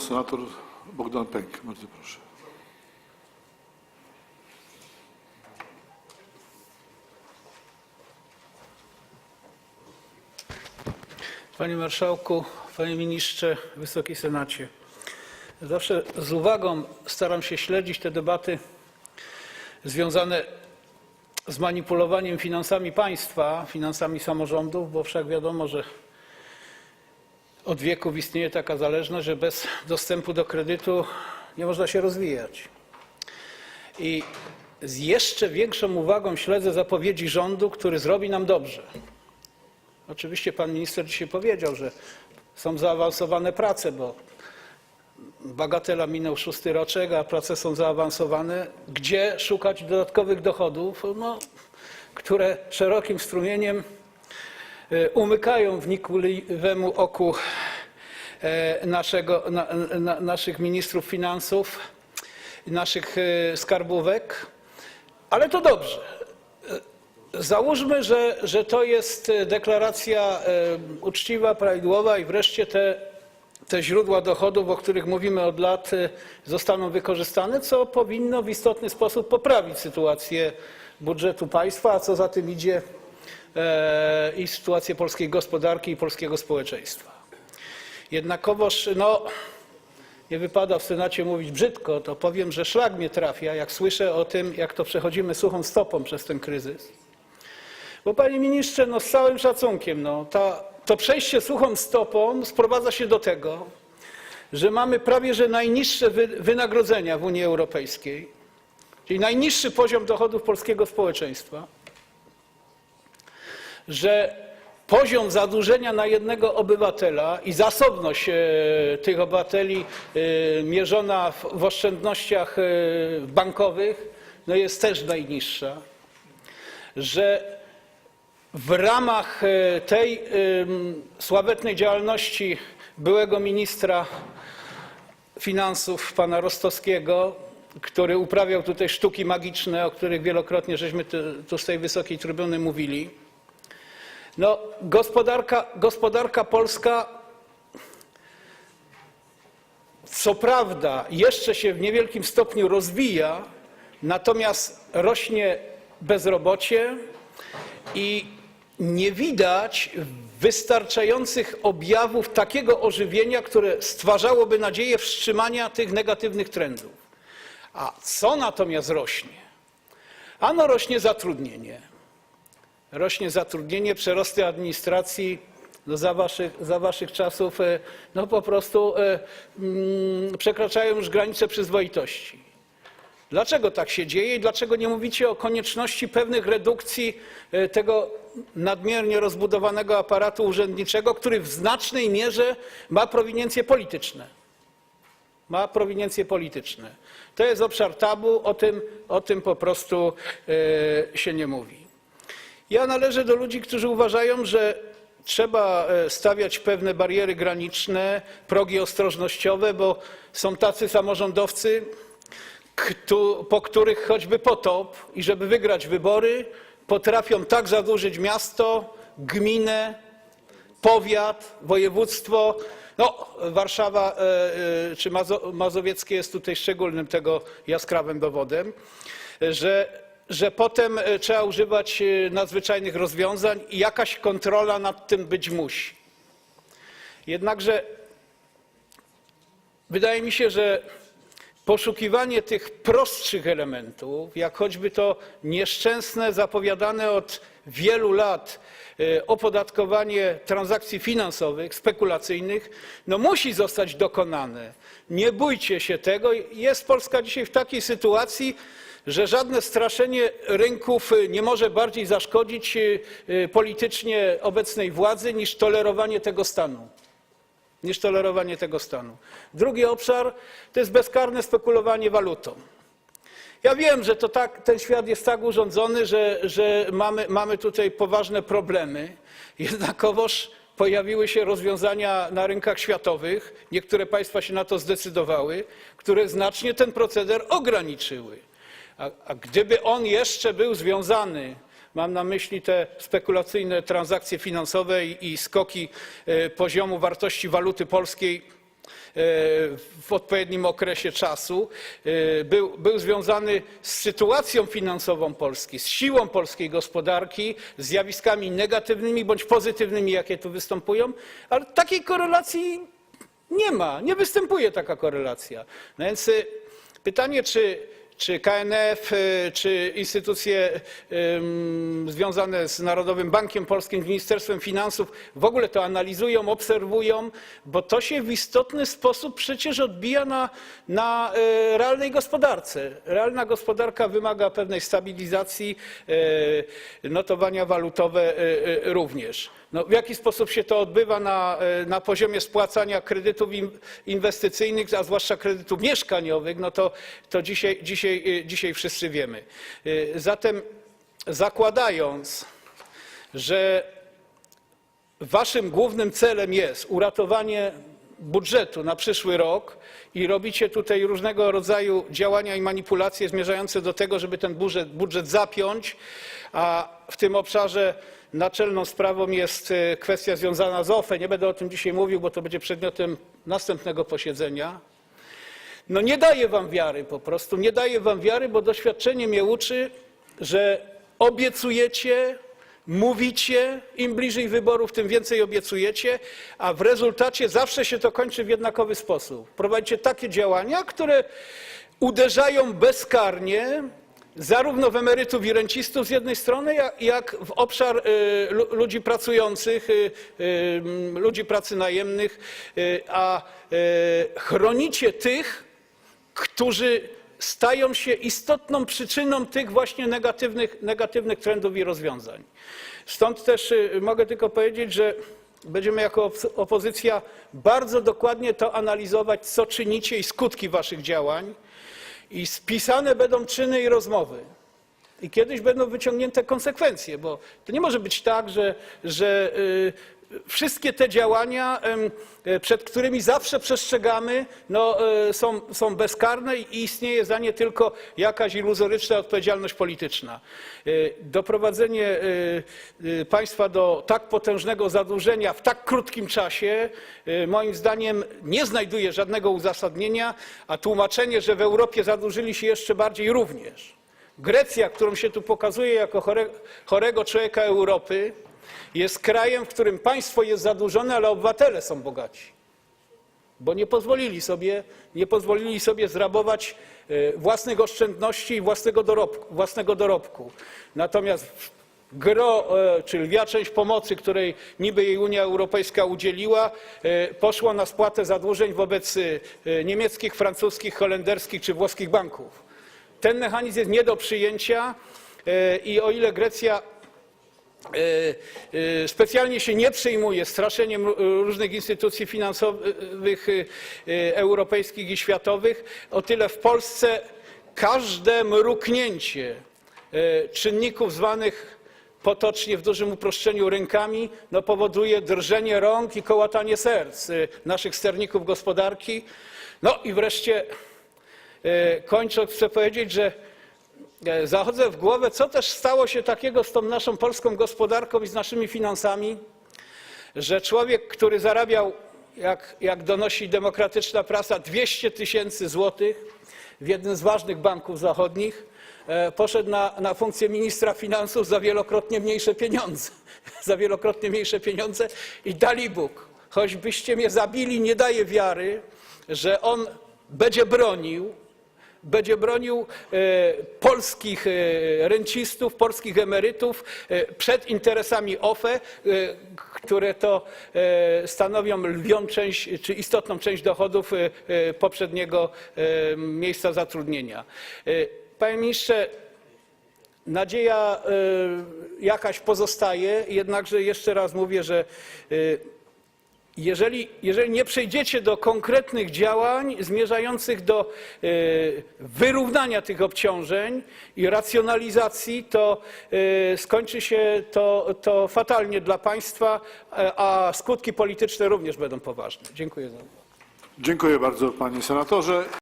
Senator Bogdan Pęk, bardzo proszę. Panie Marszałku, Panie Ministrze, Wysoki Senacie. Zawsze z uwagą staram się śledzić te debaty związane z manipulowaniem finansami państwa, finansami samorządów, bo wszak wiadomo, że od wieków istnieje taka zależność, że bez dostępu do kredytu nie można się rozwijać. I z jeszcze większą uwagą śledzę zapowiedzi rządu, który zrobi nam dobrze. Oczywiście pan minister dzisiaj powiedział, że są zaawansowane prace, bo bagatela minął szósty roczek, a prace są zaawansowane. Gdzie szukać dodatkowych dochodów, no, które szerokim strumieniem e, umykają wnikliwemu oku naszego, na, na, naszych ministrów finansów, naszych e, skarbówek, ale to dobrze. Załóżmy, że, że to jest e, deklaracja e, uczciwa, prawidłowa i wreszcie te, te źródła dochodów, o których mówimy od lat, e, zostaną wykorzystane, co powinno w istotny sposób poprawić sytuację budżetu państwa, a co za tym idzie e, i sytuację polskiej gospodarki i polskiego społeczeństwa. Jednakowoż, no, nie wypada w Senacie mówić brzydko, to powiem, że szlak mnie trafia, jak słyszę o tym, jak to przechodzimy suchą stopą przez ten kryzys. Bo panie ministrze, no z całym szacunkiem, no, ta, to przejście suchą stopą sprowadza się do tego, że mamy prawie że najniższe wy, wynagrodzenia w Unii Europejskiej, czyli najniższy poziom dochodów polskiego społeczeństwa, że poziom zadłużenia na jednego obywatela i zasobność e, tych obywateli e, mierzona w, oszczędnościach e, bankowych no jest też najniższa, że w ramach tej sławetnej działalności byłego ministra finansów pana Rostowskiego, który uprawiał tutaj sztuki magiczne, o których wielokrotnie żeśmy tu z tej wysokiej trybuny mówili. No, gospodarka, gospodarka polska co prawda jeszcze się w niewielkim stopniu rozwija, natomiast rośnie bezrobocie i nie widać wystarczających objawów takiego ożywienia, które stwarzałoby nadzieję wstrzymania tych negatywnych trendów. A co natomiast rośnie? Ano rośnie zatrudnienie. Rośnie zatrudnienie, przerosty administracji no za, waszych, za waszych czasów e, no po prostu e, mm, przekraczają już granice przyzwoitości. Dlaczego tak się dzieje i dlaczego nie mówicie o konieczności pewnych redukcji e, tego nadmiernie rozbudowanego aparatu urzędniczego, który w znacznej mierze ma prowiniencje polityczne? Ma prowiniencje polityczne. To jest obszar tabu, o tym, o tym po prostu się nie mówi. Ja należę do ludzi, którzy uważają, że trzeba e, stawiać pewne bariery graniczne, progi ostrożnościowe, bo są tacy samorządowcy, po których choćby potop i żeby wygrać wybory, potrafią tak zadłużyć miasto, gminę, powiat, województwo. No, Warszawa e, e, czy Mazo- Mazowieckie jest tutaj szczególnym tego jaskrawym dowodem, że, że potem e, trzeba używać e, nadzwyczajnych rozwiązań i jakaś kontrola nad tym być musi. Jednakże wydaje mi się, że poszukiwanie tych prostszych elementów, jak choćby to nieszczęsne, zapowiadane od wielu lat e, opodatkowanie transakcji finansowych, spekulacyjnych, no musi zostać dokonane. Nie bójcie się tego. Jest Polska dzisiaj w takiej sytuacji, że żadne straszenie rynków e, nie może bardziej zaszkodzić e, politycznie obecnej władzy niż tolerowanie tego stanu niż tolerowanie tego stanu. Drugi obszar to jest bezkarne spekulowanie walutą. Ja wiem, że to tak, ten świat jest tak urządzony, że, że mamy, mamy tutaj poważne problemy. Jednakowoż pojawiły się rozwiązania na rynkach światowych, niektóre państwa się na to zdecydowały, które znacznie ten proceder ograniczyły. A, a gdyby on jeszcze był związany Mam na myśli te spekulacyjne transakcje finansowe i, i skoki e, poziomu wartości waluty polskiej w odpowiednim okresie czasu, e, był, był związany z sytuacją finansową Polski, z siłą polskiej gospodarki, z zjawiskami negatywnymi bądź pozytywnymi, jakie tu występują, ale takiej korelacji nie ma, nie występuje taka korelacja. No więc y, pytanie, czy, czy KNF, y, czy instytucje związane z Narodowym Bankiem Polskim, z Ministerstwem Finansów w ogóle to analizują, obserwują, bo to się w istotny sposób przecież odbija na, na y, realnej gospodarce. Realna gospodarka wymaga pewnej stabilizacji, y, notowania walutowe również. No, w jaki sposób się to odbywa na, e, na poziomie spłacania kredytów in- inwestycyjnych, a zwłaszcza kredytów mieszkaniowych, no to, to dzisiaj, dzisiaj, e, dzisiaj wszyscy wiemy. E, Zatem zakładając, że waszym głównym celem jest uratowanie budżetu na przyszły rok i robicie tutaj różnego rodzaju działania i manipulacje zmierzające do tego, żeby ten budżet, budżet zapiąć, a w tym obszarze naczelną sprawą jest e, kwestia związana z OFE. Nie będę o tym dzisiaj mówił, bo to będzie przedmiotem następnego posiedzenia. No nie daje wam wiary po prostu, nie daje wam wiary, bo doświadczenie mnie uczy, że obiecujecie, mówicie, im bliżej wyborów, tym więcej obiecujecie, a w rezultacie zawsze się to kończy w jednakowy sposób. Prowadzicie takie działania, które uderzają bezkarnie zarówno w emerytów i rencistów z jednej strony, jak, w obszar y, lu- ludzi pracujących, y, y, ludzi pracy najemnych, a chronicie tych, którzy stają się istotną przyczyną tych właśnie negatywnych, negatywnych trendów i rozwiązań. Stąd też mogę tylko powiedzieć, że będziemy jako op- opozycja bardzo dokładnie to analizować, co czynicie i skutki waszych działań. I spisane będą czyny i rozmowy. I kiedyś będą wyciągnięte konsekwencje, bo to nie może być tak, że, że y, wszystkie te działania, e, przed którymi zawsze przestrzegamy, no, e, są, są bezkarne i istnieje za nie tylko jakaś iluzoryczna odpowiedzialność polityczna. E, Doprowadzenie państwa do tak potężnego zadłużenia w tak krótkim czasie, moim zdaniem, nie znajduje żadnego uzasadnienia, a tłumaczenie, że w Europie zadłużyli się jeszcze bardziej również. Grecja, którą się tu pokazuje jako chore, chorego człowieka Europy, jest krajem, w którym państwo jest zadłużone, ale obywatele są bogaci. Bo nie pozwolili sobie, nie pozwolili sobie zrabować e, własnych oszczędności i własnego dorobku. Własnego dorobku. Natomiast gro, e, czy lwia część pomocy, której niby jej Unia Europejska udzieliła, e, poszła na spłatę zadłużeń wobec niemieckich, francuskich, holenderskich czy włoskich banków. Ten mechanizm jest nie do przyjęcia i o ile Grecja specjalnie się nie przejmuje straszeniem ró- różnych instytucji finansowych e, e, europejskich i światowych, o tyle w Polsce każde mruknięcie e, czynników zwanych potocznie w dużym uproszczeniu rękami no, powoduje drżenie rąk i kołatanie serc e, naszych sterników gospodarki. No i wreszcie E, Kończąc, chcę powiedzieć, że e, zachodzę w głowę, co też stało się takiego z tą naszą polską gospodarką i z naszymi finansami, że człowiek, który zarabiał, jak, jak donosi demokratyczna prasa, 200 tysięcy złotych w jednym z ważnych banków zachodnich, e, poszedł na, na funkcję ministra finansów za wielokrotnie mniejsze pieniądze. za wielokrotnie mniejsze pieniądze i dali Bóg. Choćbyście mnie zabili, nie daje wiary, że on będzie bronił będzie bronił e, polskich e, rencistów, polskich emerytów e, przed interesami OFE, które to stanowią lwią część czy istotną część dochodów poprzedniego miejsca zatrudnienia. Panie ministrze, nadzieja jakaś pozostaje, jednakże jeszcze raz mówię, że jeżeli, jeżeli nie przejdziecie do konkretnych działań zmierzających do e, wyrównania tych obciążeń i racjonalizacji, to e, skończy się to, to fatalnie dla państwa, e, a skutki polityczne również będą poważne. Dziękuję za uwagę. Dziękuję bardzo panie senatorze.